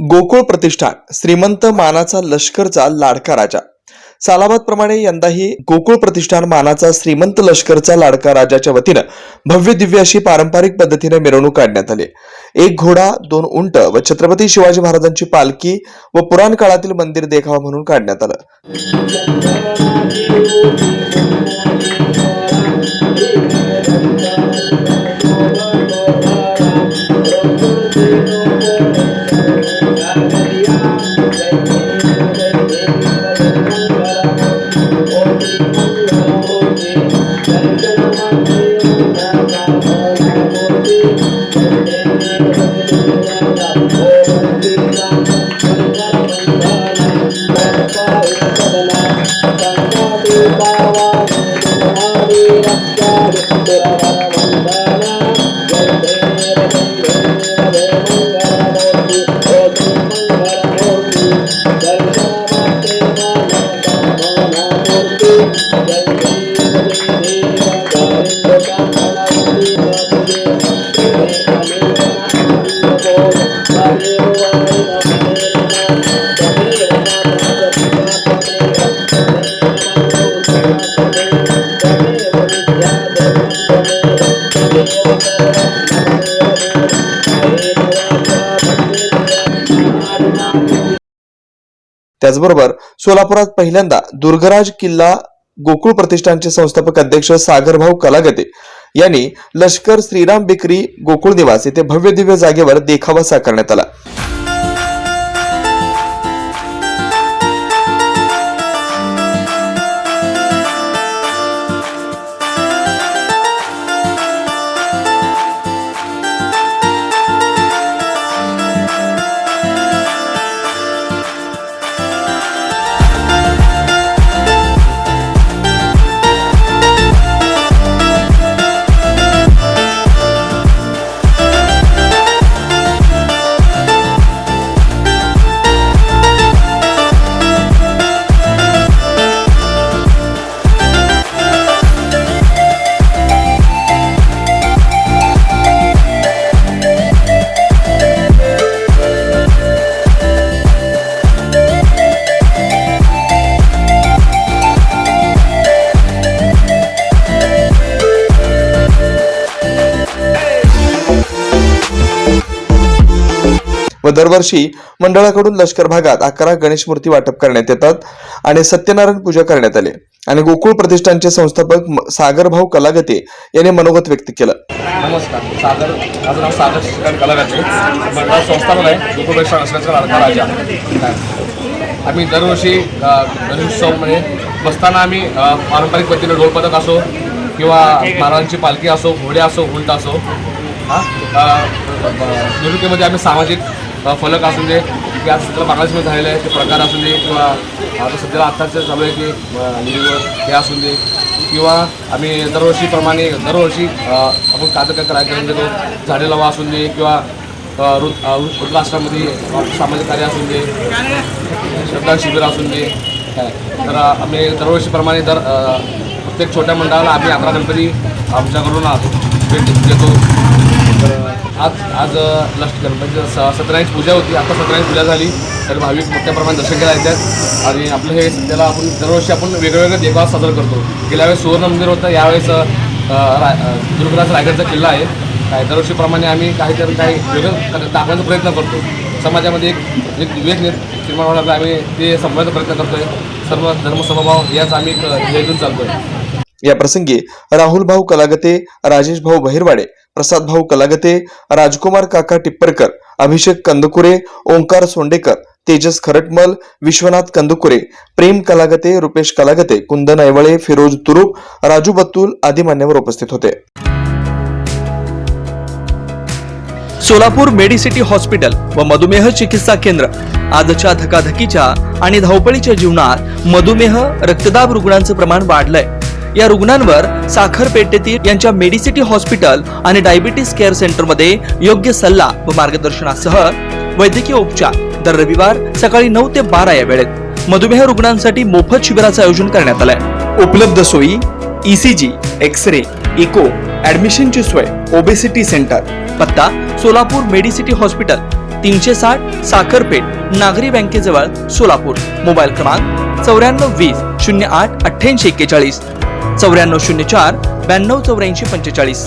गोकुळ प्रतिष्ठान श्रीमंत मानाचा लष्करचा लाडका राजा. सालाबाद प्रमाणे यंदाही गोकुळ प्रतिष्ठान मानाचा श्रीमंत लष्करचा लाडका राजाच्या वतीनं भव्य दिव्य अशी पारंपरिक पद्धतीने मिरवणूक काढण्यात आली. एक घोडा दोन उंट व छत्रपती शिवाजी महाराजांची पालखी व पुराण काळातील मंदिर देखावा म्हणून काढण्यात आलं. त्याचबरोबर सोलापुरात पहिल्यांदा दुर्गराज किल्ला गोकुळ प्रतिष्ठानचे संस्थापक अध्यक्ष सागरभाऊ कलागते यांनी लष्कर श्रीराम बेकरी गोकुळ निवास येथे भव्य दिव्य जागेवर देखावा साकारण्यात आला. व दरवर्षी मंडळाकडून लष्कर भागात अकरा गणेश मूर्ती वाटप करण्यात येतात आणि सत्यनारायण पूजा करण्यात आली. आणि गोकुळ प्रतिष्ठानचे संस्थापक सागरभाऊ कलागते यांनी मनोगत व्यक्त केलं. नमस्कार. सागर माझं नाव सागर श्रीकांत कलागते. मंडळ संस्थापक आहे. गोकुळपेक्षा असल्याचा लाडका राजा. आम्ही दरवर्षी अ, गणेशोत्सवमध्ये बसताना आम्ही पारंपरिक पद्धतीने ढोलपथक असो किंवा महाराजांची पालखी असो घोडे असो उलट असो हां निवृत्तीमध्ये आम्ही सामाजिक फलक असू दे की आज सध्याला बांगलादेशमध्ये झालेलं आहे ते प्रकार असू दे किंवा आता सध्याला आत्ताचं चालू आहे की निवड हे असू दे किंवा आम्ही दरवर्षीप्रमाणे दरवर्षी आपण काय कार्यक्रम म्हणजे देतो झाडे लावा असू दे किंवा अ, वृ वृद्धाश्रमामध्ये सामाजिक कार्य असू दे श्रद्धा शिबिर असू दे तर आम्ही दरवर्षीप्रमाणे दर प्रत्येक छोट्या मंडळाला आम्ही अकरा गणपती आमच्याकडून भेट देतो. तर आज आज अ, लक्ष गणपतीचं स सत्यनारायण पूजा होती. आता सत्यनारायण पूजा झाली. तर भाविक मोठ्या प्रमाणात दर्शन घ्यायला येतात. आणि आपलं हे सध्याला आपण दरवर्षी आपण वेगवेगळ्या देखावा साजरा करतो. गेल्या वेळेस सुवर्ण मंदिर होतं. यावेळेस रा दुर्गराज रायगडचा किल्ला आहे. काय दरवर्षीप्रमाणे आम्ही काहीतरी काही वेगळं दाखवण्याचा प्रयत्न करतो. समाजामध्ये एक एक विवेक निर्माण होण्याचा आम्ही ते संपवायचा प्रयत्न करतोय. सर्व धर्मसमभाव याच आम्ही क- हे घेऊन चालतोय. या प्रसंगी राहुल भाऊ कलागते राजेश भाऊ बहिरवाडे प्रसाद भाऊ कलागते राजकुमार काका टिप्परकर अभिषेक कंदकुरे ओंकार सोंडेकर तेजस खरटमल विश्वनाथ कंदुकुरे प्रेम कलागते रुपेश कलागते कुंदन ऐवळे फिरोज तुरुप राजू बत्तूल आदी मान्यवर उपस्थित होते. सोलापूर मेडिसिटी हॉस्पिटल व मधुमेह चिकित्सा केंद्र. आजच्या धकाधकीच्या आणि धावपळीच्या जीवनात मधुमेह रक्तदाब रुग्णांचं प्रमाण वाढलंय. या रुग्णांवर साखरपेठेतील यांच्या मेडिसिटी हॉस्पिटल आणि डायबिटीस केअर सेंटरमध्ये योग्य सल्ला व मार्गदर्शनासह वैद्यकीय उपचार दर रविवार सकाळी नऊ ते बारा या वेळेत. मधुमेह रुग्णांसाठी मोफत शिबिराचं आयोजन करण्यात आलंय. उपलब्ध सोयी ईसीजी एक्स रे इको ऍडमिशनची सोय ओबेसिटी सेंटर पत्ता सोलापूर मेडिसिटी हॉस्पिटल तीनशे साठ साखरपेठ नागरी बँकेजवळ सोलापूर. मोबाईल क्रमांक चौऱ्याण्णव वीस शून्य आठ अठ्ठ्याऐंशी एक्केचाळीस. चौऱ्याण्णव शून्य चार ब्याण्णव चौऱ्याऐंशी पंचेचाळीस.